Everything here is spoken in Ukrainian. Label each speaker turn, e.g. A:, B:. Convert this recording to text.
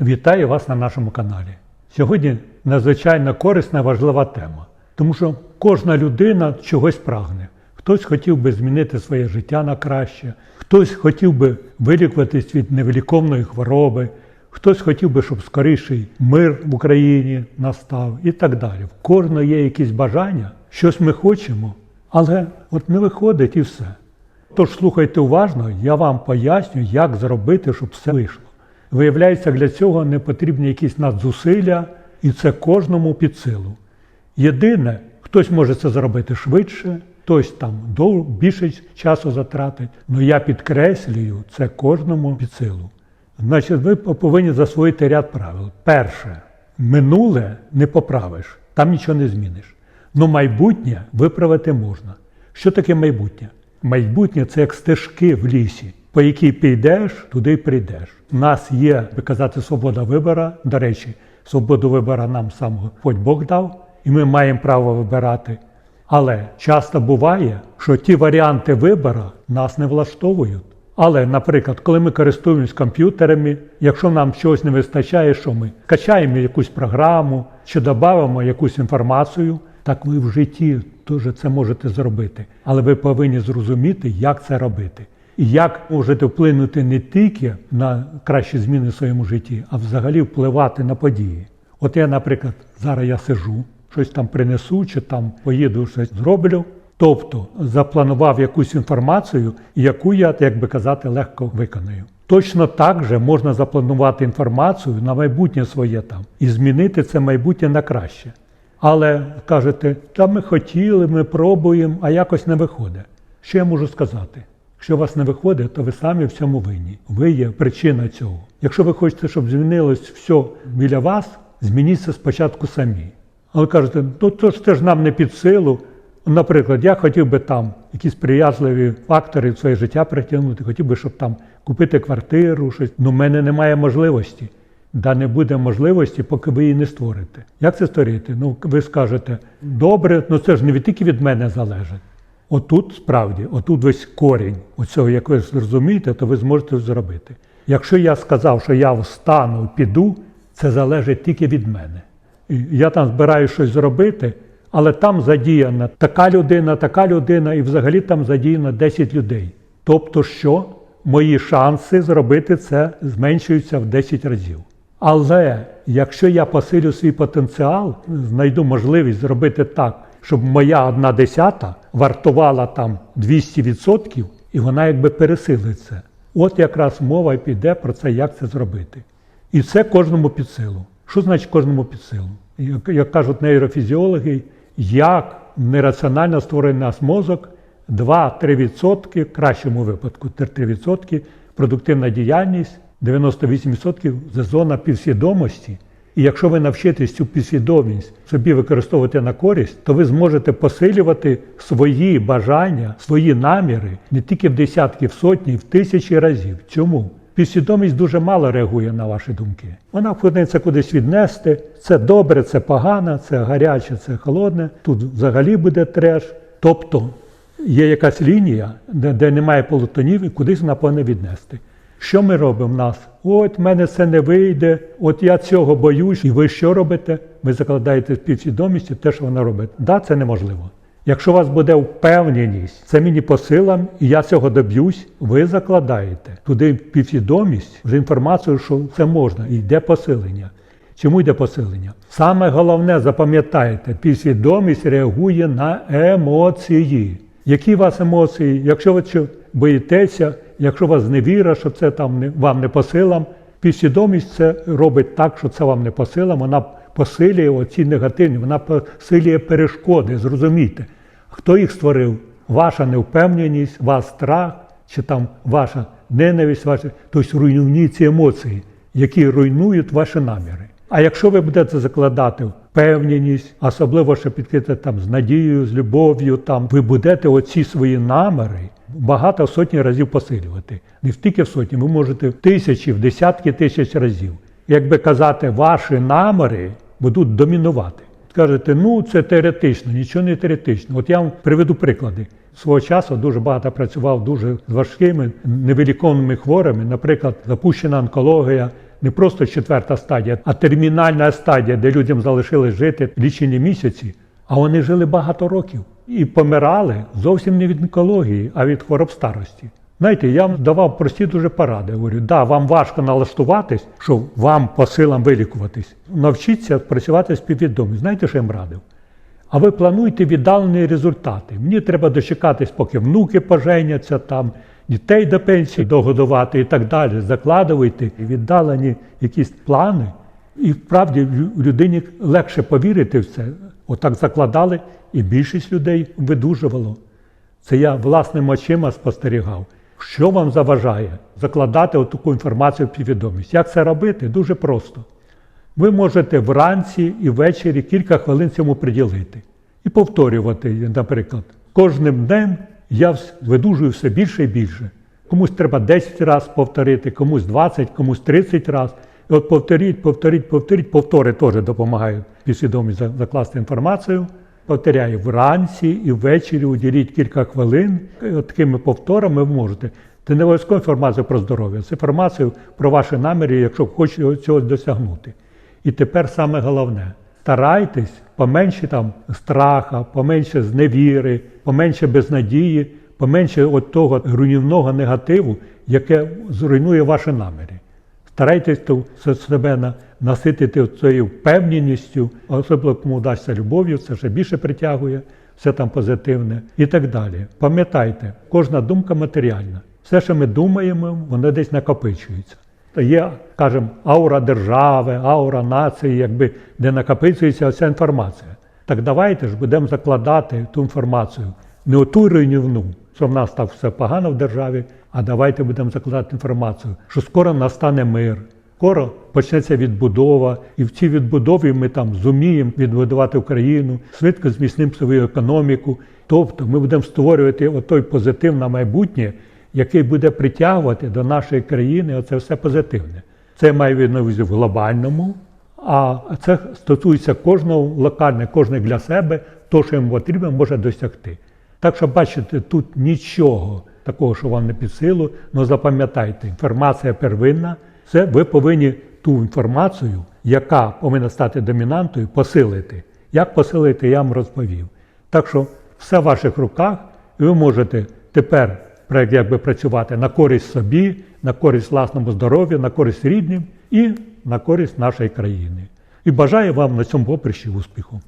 A: Вітаю вас на нашому каналі. Сьогодні надзвичайно корисна важлива тема, тому що кожна людина чогось прагне. Хтось хотів би змінити своє життя на краще, хтось хотів би вилікуватись від невиліковної хвороби, хтось хотів би, щоб скоріший мир в Україні настав і так далі. В кожного є якісь бажання, щось ми хочемо, але от не виходить і все. Тож слухайте уважно, я вам поясню, як зробити, щоб все вийшло. Виявляється, для цього не потрібні якісь надзусилля, і це кожному під силу. Єдине, хтось може це зробити швидше, хтось там більше часу затратить. але я підкреслюю, це кожному під силу. Значить, ви повинні засвоїти ряд правил. Перше, минуле не поправиш, там нічого не зміниш. Ну майбутнє виправити можна. Що таке майбутнє? Майбутнє це як стежки в лісі, по якій підеш, туди прийдеш. У нас є, би казати, свобода вибору. До речі, свободу вибору нам сам Господь Бог дав, і ми маємо право вибирати. Але часто буває, що ті варіанти вибору нас не влаштовують. Але, наприклад, коли ми користуємось комп'ютерами, якщо нам чогось не вистачає, що ми качаємо якусь програму чи додамо якусь інформацію, так ви в житті теж це можете зробити. Але ви повинні зрозуміти, як це робити. Як можете вплинути не тільки на кращі зміни в своєму житті, а взагалі впливати на події. От я, наприклад, зараз я сижу, щось там принесу, чи там поїду, щось зроблю. Тобто запланував якусь інформацію, яку я, як би казати, легко виконую. Точно так же можна запланувати інформацію на майбутнє своє там і змінити це майбутнє на краще. Але кажете, та ми хотіли, ми пробуємо, а якось не виходить. Що я можу сказати? Якщо у вас не виходить, то ви самі в цьому винні. Ви є причина цього. Якщо ви хочете, щоб змінилось все біля вас, змініться спочатку самі. Але кажете, ну то ж це ж нам не під силу. Наприклад, я хотів би там якісь приязливі фактори в своє життя притягнути, хотів би, щоб там купити квартиру, щось. Ну, в мене немає можливості. Да не буде можливості, поки ви її не створите. Як це створити? Ну, ви скажете, добре, ну це ж не від- тільки від мене залежить. Отут справді, отут весь корінь оцього, як ви зрозумієте, то ви зможете зробити. Якщо я сказав, що я встану, піду, це залежить тільки від мене. Я там збираю щось зробити, але там задіяна така людина, така людина, і взагалі там задіяно 10 людей. Тобто, що мої шанси зробити це зменшуються в 10 разів. Але якщо я посилю свій потенціал, знайду можливість зробити так, щоб моя одна десята вартувала там 200%, і вона якби пересилить. От якраз мова й піде про це, як це зробити. І це кожному під силу. Що значить кожному під силу? Як, кажуть нейрофізіологи, як нераціонально створений наш мозок, 2-3%, в кращому випадку 3% продуктивна діяльність, 98% це зона підсвідомості. І якщо ви навчитесь цю підсвідомість собі використовувати на користь, то ви зможете посилювати свої бажання, свої наміри не тільки в десятки, в сотні, в тисячі разів. Чому? Підсвідомість дуже мало реагує на ваші думки. Вона повинна кудись віднести. Це добре, це погано, це гаряче, це холодне. Тут взагалі буде треш. Тобто є якась лінія, де, де немає полутонів, і кудись вона повинна віднести. Що ми робимо в нас? От в мене це не вийде, от я цього боюсь. І ви що робите? Ви закладаєте в підсвідомість те, що вона робить. Да, це неможливо. Якщо у вас буде впевненість, це мені по силам, і я цього доб'юсь, ви закладаєте туди підсвідомість вже інформацію, що це можна, і йде посилення. Чому йде посилення? Саме головне, запам'ятайте, підсвідомість реагує на емоції. Які у вас емоції? Якщо ви боїтеся, якщо вас зневіра, що це там не, вам не по силам, підсвідомість це робить так, що це вам не по силам, вона посилює оці негативні, вона посилює перешкоди, зрозумійте. Хто їх створив? Ваша невпевненість, ваш страх, чи там ваша ненависть, ваші, тобто руйнівні ці емоції, які руйнують ваші наміри. А якщо ви будете закладати впевненість, особливо що підкрити там з надією, з любов'ю, там ви будете оці свої наміри багато сотні разів посилювати. Не тільки в сотні, ви можете в тисячі, в десятки тисяч разів. Якби казати, ваші наміри будуть домінувати. Скажете, ну це теоретично, нічого не теоретично. От я вам приведу приклади. Свого часу дуже багато працював дуже з важкими невиліковними хворими, наприклад, запущена онкологія, не просто четверта стадія, а термінальна стадія, де людям залишилось жити лічені місяці, а вони жили багато років і помирали зовсім не від онкології, а від хвороб старості. Знаєте, я вам давав прості дуже поради. Говорю, да, вам важко налаштуватись, що вам по силам вилікуватись. Навчіться працювати з підвідомістю. Знаєте, що я їм радив? А ви плануєте віддалені результати. Мені треба дочекатись, поки внуки поженяться там, дітей до пенсії догодувати і так далі. Закладуйте віддалені якісь плани. І вправді лю- людині легше повірити в це. Отак закладали, і більшість людей видужувало. Це я власними очима спостерігав. Що вам заважає закладати таку інформацію в підвідомість? Як це робити? Дуже просто. Ви можете вранці і ввечері кілька хвилин цьому приділити і повторювати, наприклад, кожним днем я видужую все більше і більше. Комусь треба 10 разів повторити, комусь 20, комусь 30 разів. І от повторіть, повторіть, повторіть, повтори теж допомагають підсвідомість за- закласти інформацію. Повторяю, вранці і ввечері уділіть кілька хвилин. От такими повторами ви можете. Це не обов'язково інформація про здоров'я, це інформація про ваші наміри, якщо хочете цього досягнути. І тепер саме головне: старайтесь поменше там страха, поменше зневіри, поменше безнадії, поменше от того руйнівного негативу, яке зруйнує ваші наміри. Старайтесь то себе наситити цією впевненістю, особливо кому вдасться любов'ю, це ще більше притягує, все там позитивне і так далі. Пам'ятайте, кожна думка матеріальна. Все, що ми думаємо, воно десь накопичується. Є, кажемо, аура держави, аура нації, якби, де накопичується ця інформація. Так давайте ж будемо закладати ту інформацію, не оту руйнівну, що в нас так все погано в державі, а давайте будемо закладати інформацію, що скоро настане мир, скоро почнеться відбудова, і в цій відбудові ми там зуміємо відбудувати Україну, швидко зміцнимо свою економіку. Тобто ми будемо створювати отой позитив на майбутнє, який буде притягувати до нашої країни оце все позитивне. Це має від на увазі в глобальному, а це стосується кожного локальне, кожен для себе, то, що йому потрібно, може досягти. Так що бачите, тут нічого такого, що вам не під силу, але запам'ятайте, інформація первинна, це ви повинні ту інформацію, яка повинна стати домінантою, посилити. Як посилити, я вам розповів. Так що все в ваших руках, і ви можете тепер якби працювати на користь собі, на користь власному здоров'ю, на користь рідним і на користь нашої країни. І бажаю вам на цьому поприщі успіху.